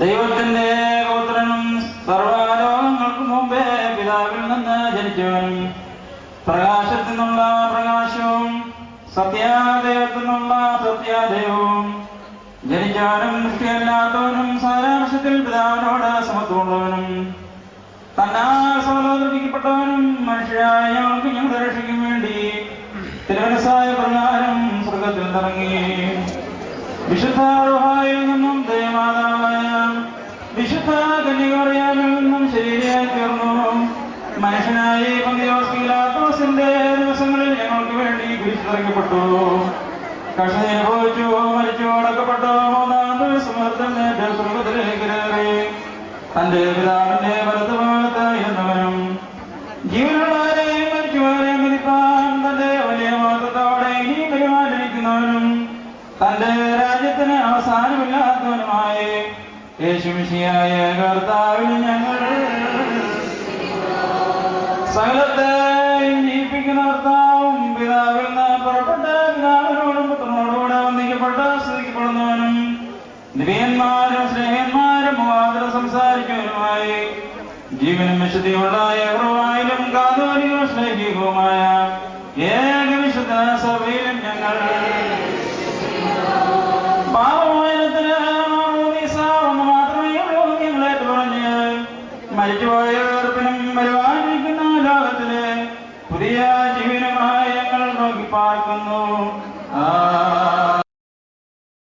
ദൈവത്തിന്റെ ഗോത്രനും സർവാലോകങ്ങൾക്കു മുമ്പേ പിതാവിൽ നിന്ന് ജനിച്ചവനും പ്രകാശത്തിൽ നിന്നുള്ള പ്രകാശവും സത്യാദൈവത്തിൽ നിന്നുള്ള സത്യാദൈവവും ജനിച്ചവനും ദൃഷ്ടിയല്ലാത്തവനും സാരാംശത്തിൽ പിതാവിനോട് സമത്വമുള്ളവനും തന്നാൽ സഹോദരിക്കപ്പെട്ടവനും മനുഷ്യരായ ഞങ്ങൾക്ക് ഞങ്ങളുടെ രക്ഷയ്ക്കും വേണ്ടി തിരുവനസായ പ്രകാരം സ്വർഗത്തിൽ നിറങ്ങി വിശുദ്ധ റുഹായിൽ നിന്നും ദേവമാതാവായ വിശുദ്ധ കന്യകറിയാനിൽ നിന്നും ശരീരമായി തീർന്നു. മനുഷ്യനായി പന്തിയോസ്കിലാത്തോസിന്റെ ദിവസങ്ങളിൽ ഞങ്ങൾക്ക് വേണ്ടി കുരിശിറക്കപ്പെട്ടു കഷ്ടത അനുഭവിച്ചു മരിച്ചു അടക്കപ്പെട്ടു. മൂന്നാം ദിവസം തന്നെ സ്വർഗത്തിലേക്ക് കയറി. തന്റെ പിതാവിന്റെ വലതുഭാഗത്ത് എന്നവനും ജീവനുള്ളവരെയും മരിച്ചവരെയും മതിപ്പാൻ തന്റെ വലിയ മഹത്വത്തോടെ ഇനി പരിപാലിക്കുന്നവനും തന്റെ രാജ്യത്തിന് അവസാനമില്ലാത്തവനുമായി യേശുമിശിയായ കർത്താവിന് ഞങ്ങൾ സകലത്തെ ജീവിപ്പിക്കുന്ന കർത്താവും പിതാവിൽ നിന്ന് പുറപ്പെട്ട പിതാവിനോടും പുത്രനോടുകൂടെ വന്ദിക്കപ്പെട്ട സ്തുതിക്കപ്പെടുന്നവനും ദിവ്യന്മാരും സ്നേഹന്മാരും മുഖാന്തരം സംസാരിക്കുന്നവരുമായി ജീവനും വിശുദ്ധിയുള്ളതായ ഏകവായാലും കാതോലികവും സ്നേഹികവുമായ ഏക വിശുദ്ധ സഭയിലും ഞങ്ങൾ ഒന്ന് മാത്രമേ ഉള്ളൂ എന്ന് പറഞ്ഞ് മരിച്ചുപോയ നിത്യജീവനുമായി ഞങ്ങൾ നോക്കി പാർക്കുന്നു. ആ